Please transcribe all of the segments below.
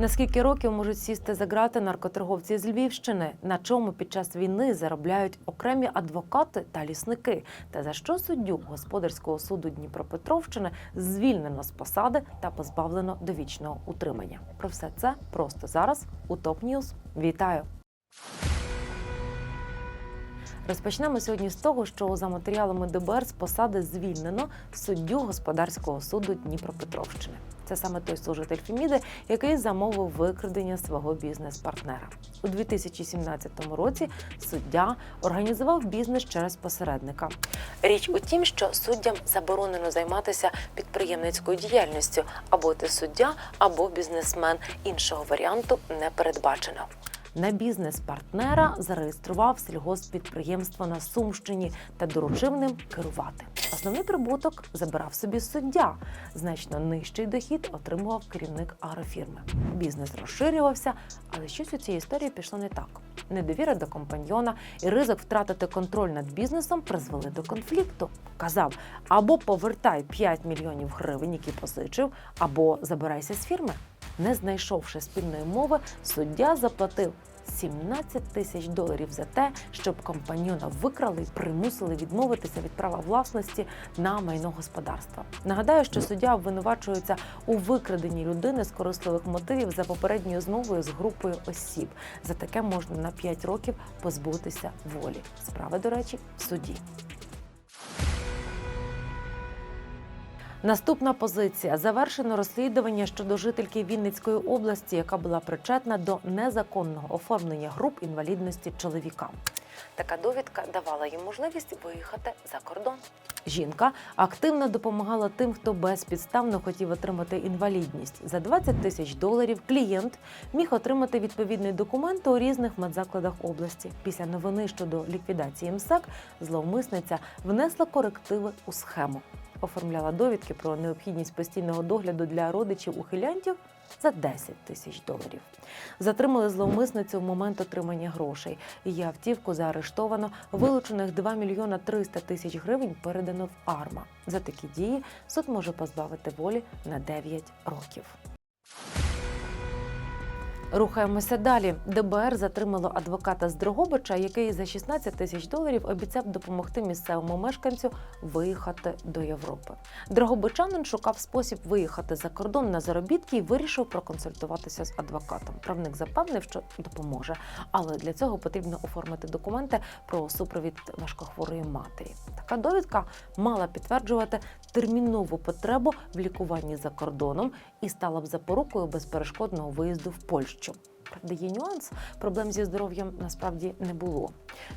На скільки років можуть сісти за грати наркоторговці з Львівщини? На чому під час війни заробляють окремі адвокати та лісники? Та за що суддю господарського суду Дніпропетровщини звільнено з посади та позбавлено довічного утримання? Про все це просто зараз у ТОП Ньюз. Вітаю! Розпочнемо сьогодні з того, що за матеріалами ДБР з посади звільнено суддю господарського суду Дніпропетровщини. Це саме той служитель Феміди, який замовив викрадення свого бізнес-партнера. У 2017 році суддя організував бізнес через посередника. Річ у тім, що суддям заборонено займатися підприємницькою діяльністю або ти суддя, або бізнесмен. Іншого варіанту не передбачено. На бізнес партнера зареєстрував сільгосппідприємство на Сумщині та доручив ним керувати. Основний прибуток забирав собі суддя. Значно нижчий дохід отримував керівник агрофірми. Бізнес розширювався, але щось у цій історії пішло не так. Недовіра до компаньйона і ризик втратити контроль над бізнесом призвели до конфлікту. Казав: або повертай 5 мільйонів гривень, які позичив, або забирайся з фірми. Не знайшовши спільної мови, суддя заплатив 17 тисяч доларів за те, щоб компаньйона викрали і примусили відмовитися від права власності на майно господарства. Нагадаю, що суддя обвинувачується у викраденні людини з корисливих мотивів за попередньою змовою з групою осіб. За таке можна на 5 років позбутися волі. Справа, до речі, в суді. Наступна позиція завершено розслідування щодо жительки Вінницької області, яка була причетна до незаконного оформлення груп інвалідності чоловікам. Така довідка давала їм можливість виїхати за кордон. Жінка активно допомагала тим, хто безпідставно хотів отримати інвалідність. За 20 тисяч доларів клієнт міг отримати відповідний документ у різних медзакладах області. Після новини щодо ліквідації МСЕК зловмисниця внесла корективи у схему оформляла довідки про необхідність постійного догляду для родичів ухилянтів за 10 тисяч доларів. Затримали зловмисницю в момент отримання грошей. Її автівку заарештовано, вилучених 2 мільйона 300 тисяч гривень передано в АРМА. За такі дії суд може позбавити волі на 9 років. Рухаємося далі. ДБР затримало адвоката з Дрогобича, який за 16 тисяч доларів обіцяв допомогти місцевому мешканцю виїхати до Європи. Дрогобичанин шукав спосіб виїхати за кордон на заробітки і вирішив проконсультуватися з адвокатом. Правник запевнив, що допоможе, але для цього потрібно оформити документи про супровід важкохворої матері. Така довідка мала підтверджувати термінову потребу в лікуванні за кордоном і стала б запорукою безперешкодного виїзду в Польщу що. Правда, є нюанс, проблем зі здоров'ям насправді не було.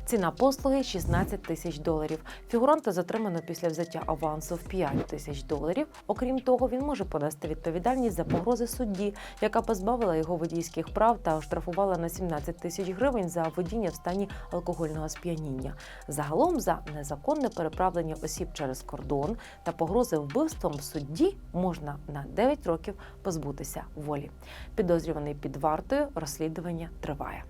Ціна послуги 16 тисяч доларів. Фігуранта затримано після взяття авансу в 5 тисяч доларів. Окрім того, він може понести відповідальність за погрози судді, яка позбавила його водійських прав та оштрафувала на 17 тисяч гривень за водіння в стані алкогольного сп'яніння. Загалом за незаконне переправлення осіб через кордон та погрози вбивством судді можна на 9 років позбутися волі. Підозрюваний під вартою розслідування триває.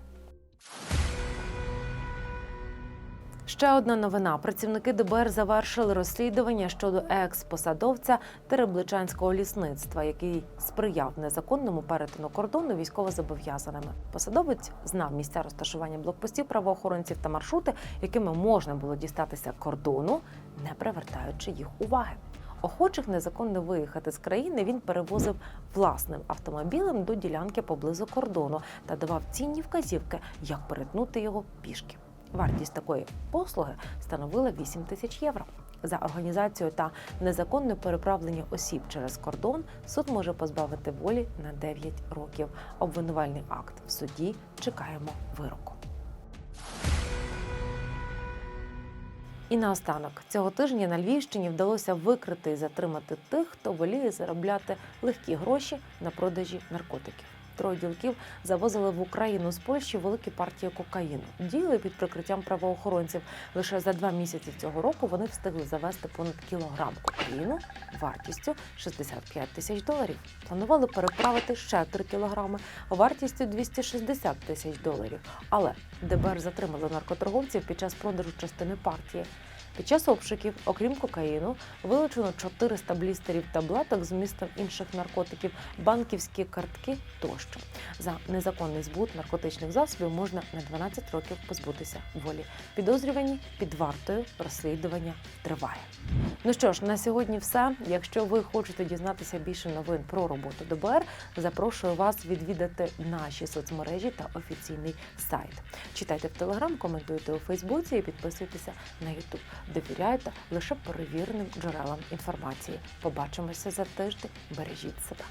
Ще одна новина: працівники ДБР завершили розслідування щодо екс-посадовця Теребличанського лісництва, який сприяв незаконному перетину кордону військовозобов'язаними. Посадовець знав місця розташування блокпостів правоохоронців та маршрути, якими можна було дістатися кордону, не привертаючи їх уваги. Охочих незаконно виїхати з країни він перевозив власним автомобілем до ділянки поблизу кордону та давав цінні вказівки, як перетнути його пішки. Вартість такої послуги становила 8 тисяч євро. За організацію та незаконне переправлення осіб через кордон суд може позбавити волі на 9 років. Обвинувальний акт в суді чекаємо вироку. І наостанок цього тижня на Львівщині вдалося викрити і затримати тих, хто воліє заробляти легкі гроші на продажі наркотиків. Троє ділків завозили в Україну з Польщі великі партії кокаїну. Діяли під прикриттям правоохоронців. Лише за два місяці цього року вони встигли завести понад кілограм кокаїну вартістю 65 тисяч доларів. Планували переправити ще 3 кілограми вартістю 260 тисяч доларів. Але ДБР затримали наркоторговців під час продажу частини партії. Під час обшуків, окрім кокаїну, вилучено 400 блістерів таблеток з вмістом інших наркотиків, банківські картки тощо. За незаконний збут наркотичних засобів можна на 12 років позбутися волі. Підозрювані під вартою розслідування триває. Ну що ж, на сьогодні все. Якщо ви хочете дізнатися більше новин про роботу ДБР, запрошую вас відвідати наші соцмережі та офіційний сайт. Читайте в Телеграм, коментуйте у Фейсбуці і підписуйтеся на Ютуб. Довіряйте лише перевіреним джерелам інформації. Побачимося за тиждень. Бережіть себе.